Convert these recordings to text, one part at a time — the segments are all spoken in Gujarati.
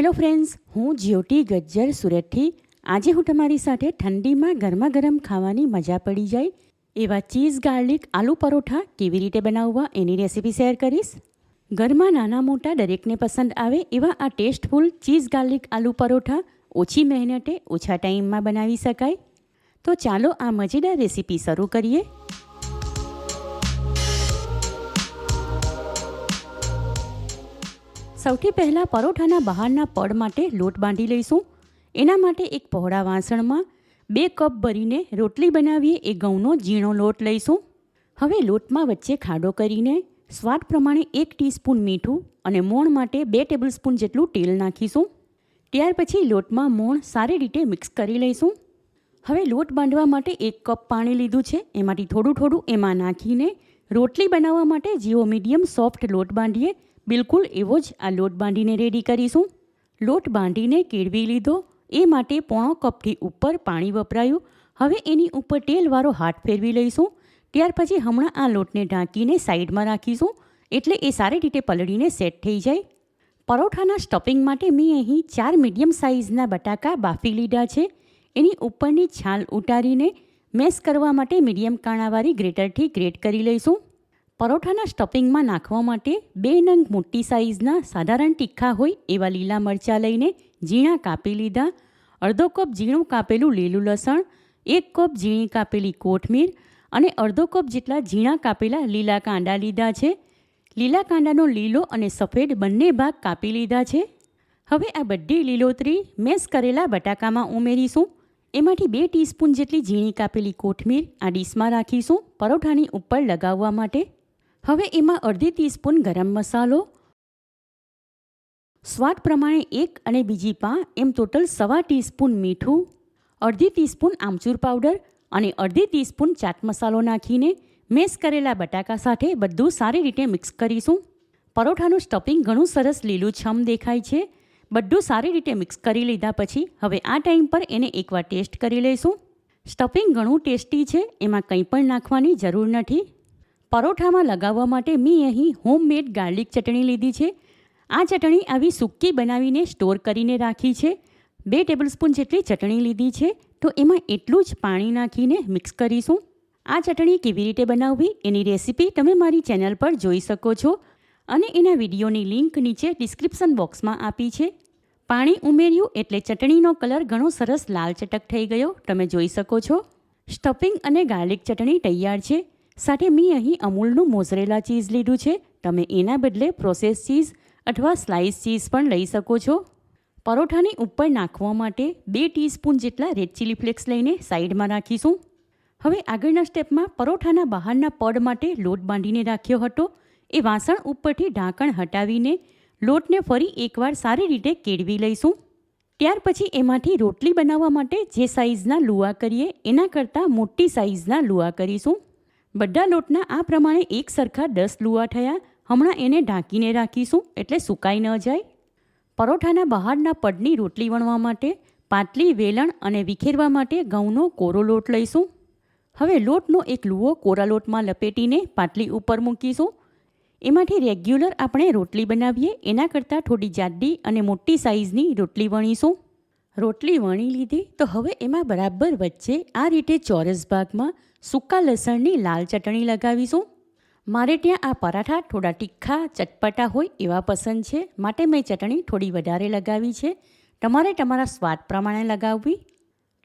હેલો ફ્રેન્ડ્સ હું જ્યોતિ ગજ્જર સુરતથી. આજે હું તમારી સાથે ઠંડીમાં ગરમા ગરમ ખાવાની મજા પડી જાય. એવા ચીઝ, ગાર્લિક, આલુ પરોઠા કેવી રીતે બનાવવા એની રેસીપી શેર કરીશ. ઘરમાં નાના મોટા દરેકને પસંદ આવે એવા આ tasteful cheese, garlic, aloo paratha ઓછી મહેનતે ઓછા ટાઈમમાં બનાવી શકાય. તો ચાલો આ મજેદાર રેસીપી શરૂ કરીએ. સૌથી પહેલાં પરોઠાના બહારના પડ માટે લોટ બાંધી લઈશું. એના માટે એક પહોળા વાસણમાં બે કપ ભરીને રોટલી બનાવીએ એ ઘઉંનો ઝીણો લોટ લઈશું. હવે લોટમાં વચ્ચે ખાડો કરીને સ્વાદ પ્રમાણે એક ટીસ્પૂન મીઠું અને મોણ માટે બે ટેબલસ્પૂન જેટલું તેલ નાખીશું. ત્યાર પછી લોટમાં મોણ સારી રીતે મિક્સ કરી લઈશું. હવે લોટ બાંધવા માટે એક કપ પાણી લીધું છે, એમાંથી થોડું થોડું એમાં નાખીને રોટલી બનાવવા માટે જેવો મીડિયમ સોફ્ટ લોટ બાંધીએ. બિલકુલ એવો જ આ લોટ બાંધીને રેડી કરીશું. લોટ બાંધીને કેળવી લીધો. એ માટે પોણો કપથી ઉપર પાણી વપરાયું. હવે એની ઉપર તેલવાળો હાથ ફેરવી લઈશું. ત્યાર પછી હમણાં આ લોટને ઢાંકીને સાઈડમાં રાખીશું. એટલે એ સારી રીતે પલળીને સેટ થઈ જાય. પરોઠાના સ્ટફિંગ માટે મેં અહીં ચાર મીડિયમ સાઇઝના બટાકા બાફી લીધા છે. એની ઉપરની છાલ ઉતારીને મેશ કરવા માટે મીડિયમ કાણાવાળી ગ્રેટરથી ગ્રેટ કરી લઈશું. પરોઠાના સ્ટફિંગમાં નાખવા માટે બે નંગ મોટી સાઇઝના સાધારણ તીખા હોય એવા લીલા મરચાં લઈને ઝીણા કાપી લીધા. અડધો કપ ઝીણું કાપેલું લીલું લસણ, એક કપ ઝીણી કાપેલી કોથમીર અને અડધો કપ જેટલા ઝીણા કાપેલા લીલા કાંદા લીધા છે. લીલા કાંદાનો લીલો અને સફેદ બંને ભાગ કાપી લીધા છે. હવે આ બધી લીલોતરી મેસ કરેલા બટાકામાં ઉમેરીશું. એમાંથી બે ટીસ્પૂન જેટલી ઝીણી કાપેલી કોથમીર આ ડીશમાં રાખીશું પરોઠાની ઉપર લગાવવા માટે. હવે એમાં અડધી ટીસ્પૂન ગરમ મસાલો. સ્વાદ પ્રમાણે એક અને બીજી પા એમ ટોટલ સવા ટીસ્પૂન મીઠું. અડધી ટીસ્પૂન આમચૂર પાવડર અને અડધી ટીસ્પૂન ચાટ મસાલો નાખીને મેશ કરેલા બટાકા સાથે બધું સારી રીતે મિક્સ કરીશું. પરોઠાનું સ્ટફિંગ ઘણું સરસ લીલુંછમ દેખાય છે. બધું સારી રીતે મિક્સ કરી લીધા પછી હવે આ ટાઈમ પર એને એકવાર ટેસ્ટ કરી લઈશું. સ્ટફિંગ ઘણું ટેસ્ટી છે, એમાં કંઈ પણ નાખવાની જરૂર નથી. પરોઠામાં લગાવવા માટે મેં અહીં હોમમેડ ગાર્લિક ચટણી લીધી છે. આ ચટણી આવી સૂકી બનાવીને સ્ટોર કરીને રાખી છે. બે ટેબલસ્પૂન જેટલી ચટણી લીધી છે, તો એમાં એટલું જ પાણી નાખીને મિક્સ કરીશું. આ ચટણી કેવી રીતે બનાવવી એની રેસીપી તમે મારી ચેનલ પર જોઈ શકો છો. અને એના વિડીયોની લિંક નીચે ડિસ્ક્રિપ્શન બોક્સમાં આપી છે. પાણી ઉમેર્યું એટલે ચટણીનો કલર ઘણો સરસ લાલ ચટક થઈ ગયો. તમે જોઈ શકો છો. સ્ટફિંગ અને ગાર્લિક ચટણી તૈયાર છે. સાથે મેં અહીં અમૂલનું મોઝરેલા ચીઝ લીધું છે. તમે એના બદલે પ્રોસેસ ચીઝ અથવા સ્લાઇસ ચીઝ પણ લઈ શકો છો. પરોઠાની ઉપર નાખવા માટે બે ટીસ્પૂન જેટલા રેડ ચીલી ફ્લેક્સ લઈને સાઈડમાં રાખીશું. હવે આગળના સ્ટેપમાં પરોઠાના બહારના પડ માટે લોટ બાંધીને રાખ્યો હતો. એ વાસણ ઉપરથી ઢાંકણ હટાવીને લોટને ફરી એકવાર સારી રીતે કેળવી લઈશું. ત્યાર પછી એમાંથી રોટલી બનાવવા માટે જે સાઇઝના લુવા કરીએ, એના કરતાં મોટી સાઇઝના લુવા કરીશું. બધા લોટના આ પ્રમાણે એક સરખા દસ લુવા થયા. હમણાં એને ઢાંકીને રાખીશું એટલે સુકાઈ ન જાય. પરોઠાના બહારના પડની રોટલી વણવા માટે પાટલી વેલણ અને વિખેરવા માટે ઘઉંનો કોરો લોટ લઈશું. હવે લોટનો એક લુવો કોરા લોટમાં લપેટીને પાટલી ઉપર મૂકીશું. એમાંથી રેગ્યુલર આપણે રોટલી બનાવીએ, એના કરતાં થોડી જાડી અને મોટી સાઇઝની રોટલી વણીશું. રોટલી વણી લીધી તો હવે એમાં બરાબર વચ્ચે આ રીતે ચોરસ ભાગમાં સૂકા લસણની લાલ ચટણી લગાવીશું. મારે ત્યાં આ પરાઠા થોડા તીખા, ચટપટા હોય એવા પસંદ છે. માટે મેં ચટણી થોડી વધારે લગાવી છે. તમારે તમારા સ્વાદ પ્રમાણે લગાવવી.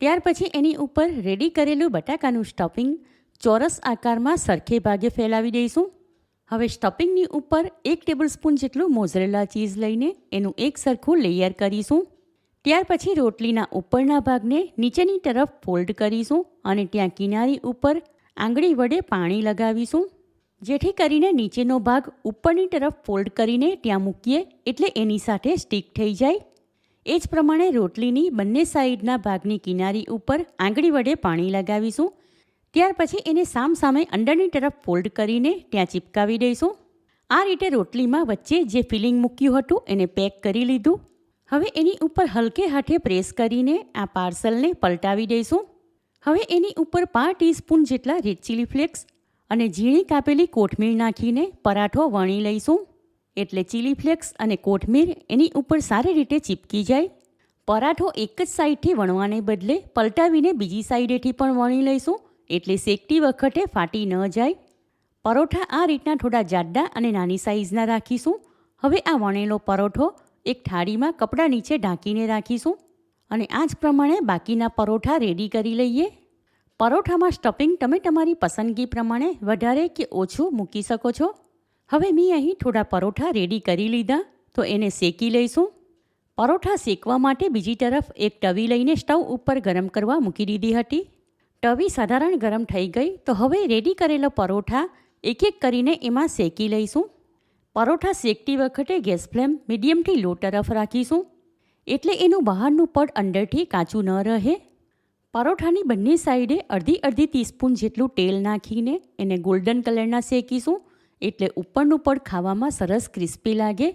ત્યાર પછી એની ઉપર રેડી કરેલું બટાકાનું સ્ટફિંગ ચોરસ આકારમાં સરખે ભાગે ફેલાવી દઈશું. હવે સ્ટફિંગની ઉપર એક ટેબલસ્પૂન જેટલું મોઝરેલા ચીઝ લઈને એનું એક સરખું લેયર કરીશું. ત્યાર પછી રોટલીના ઉપરના ભાગને નીચેની તરફ ફોલ્ડ કરીશું અને ત્યાં કિનારી ઉપર આંગળી વડે પાણી લગાવીશું. જેથી કરીને નીચેનો ભાગ ઉપરની તરફ ફોલ્ડ કરીને ત્યાં મૂકીએ એટલે એની સાથે સ્ટીક થઈ જાય. એ જ પ્રમાણે રોટલીની બંને સાઈડના ભાગની કિનારી ઉપર આંગળી વડે પાણી લગાવીશું. ત્યાર પછી એને સામ સામે અંદરની તરફ ફોલ્ડ કરીને ત્યાં ચિપકાવી દઈશું. આ રીતે રોટલીમાં વચ્ચે જે ફિલિંગ મૂક્યું હતું એને પેક કરી લીધું. હવે એની ઉપર હલકે હાથે પ્રેસ કરીને આ પાર્સલને પલટાવી દઈશું. હવે એની ઉપર પાંચ ટીસ્પૂન જેટલા રેડ ચીલી ફ્લેક્સ અને ઝીણી કાપેલી કોથમીર નાખીને પરાઠો વણી લઈશું. એટલે ચીલી ફ્લેક્સ અને કોથમીર એની ઉપર સારી રીતે ચીપકી જાય. પરાઠો એક જ સાઈડથી વણવાને બદલે પલટાવીને બીજી સાઈડેથી પણ વણી લઈશું. એટલે શેકતી વખતે ફાટી ન જાય. પરોઠા આ રીતના થોડા જાડા અને નાની સાઇઝના રાખીશું. હવે આ વણેલો પરોઠો એક થાળીમાં કપડાં નીચે ઢાંકીને રાખીશું અને આ જ પ્રમાણે બાકીના પરોઠા રેડી કરી લઈએ. પરોઠામાં સ્ટફિંગ તમે તમારી પસંદગી પ્રમાણે વધારે કે ઓછું મૂકી શકો છો. હવે મેં અહીં થોડા પરોઠા રેડી કરી લીધા, તો એને શેકી લઈશું. પરોઠા શેકવા માટે બીજી તરફ એક તવી લઈને સ્ટવ ઉપર ગરમ કરવા મૂકી દીધી હતી. તવી સાધારણ ગરમ થઈ ગઈ, તો હવે રેડી કરેલો પરોઠા એક એક કરીને એમાં શેકી લઈશું. પરોઠા શેકતી વખતે ગેસ ફ્લેમ મીડિયમથી લો તરફ રાખીશું. એટલે એનું બહારનું પડ અંદરથી કાચું ન રહે. પરોઠાની બંને સાઈડે અડધી અડધી ટીસ્પૂન જેટલું તેલ નાખીને એને ગોલ્ડન કલરના શેકીશું. એટલે ઉપરનું પડ ખાવામાં સરસ ક્રિસ્પી લાગે.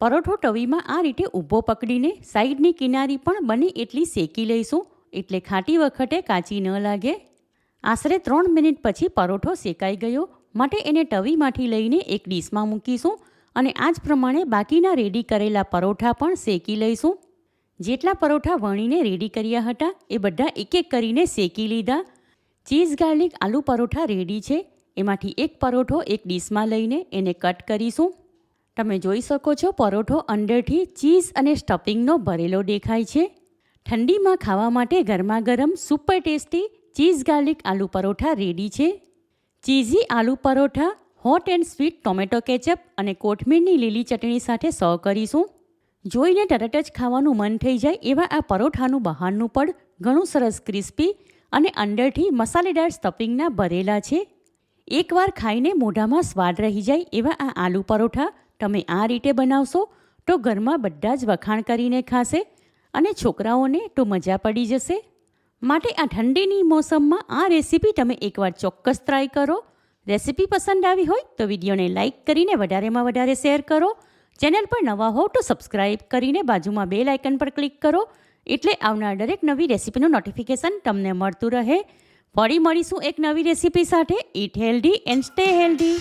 પરોઠો ટવીમાં આ રીતે ઊભો પકડીને સાઈડની કિનારી પણ બને એટલી શેકી લઈશું. એટલે ખાટી વખતે કાચી ન લાગે. આશરે ત્રણ મિનિટ પછી પરોઠો શેકાઈ ગયો. માટે એને તવીમાંથી લઈને એક ડીશમાં મૂકીશું અને આ જ પ્રમાણે બાકીના રેડી કરેલા પરોઠા પણ શેકી લઈશું. જેટલા પરોઠા વણીને રેડી કર્યા હતા એ બધા એક એક કરીને શેકી લીધા. Cheese garlic aloo paratha ready છે. એમાંથી એક પરોઠો એક ડીશમાં લઈને એને કટ કરીશું. તમે જોઈ શકો છો પરોઠો અંદરથી ચીઝ અને સ્ટફિંગનો ભરેલો દેખાય છે. ઠંડીમાં ખાવા માટે ગરમા ગરમ super tasty cheese garlic aloo paratha ready છે. Cheesy aloo paratha hot and sweet tomato ketchup અને કોથમીરની લીલી ચટણી સાથે સર્વ કરીશું. જોઈને તરત જ ખાવાનું મન થઈ જાય એવા આ પરોઠાનું બહારનું પડ ઘણું સરસ ક્રિસ્પી અને અંદરથી મસાલેદાર સ્ટફિંગના ભરેલા છે. એકવાર ખાઈને મોઢામાં સ્વાદ રહી જાય એવા આ આલુ પરોઠા તમે આ રીતે બનાવશો તો ઘરમાં બધા જ વખાણ કરીને ખાશે. અને છોકરાઓને તો મજા પડી જશે? માટે આ ઠંડીની મોસમમાં આ રેસીપી તમે એકવાર ચોક્કસ ટ્રાય કરો. રેસીપી પસંદ આવી હોય તો વિડીયોને લાઇક કરીને વધારેમાં વધારે શેર કરો. ચેનલ પર નવા હો તો સબસ્ક્રાઇબ કરીને બાજુમાં બેલ આઇકન પર ક્લિક કરો. એટલે આવનાર દરેક નવી રેસીપીનું નોટિફિકેશન તમને મળતું રહે. ફરી મળીશું એક નવી રેસીપી સાથે. Eat healthy and stay healthy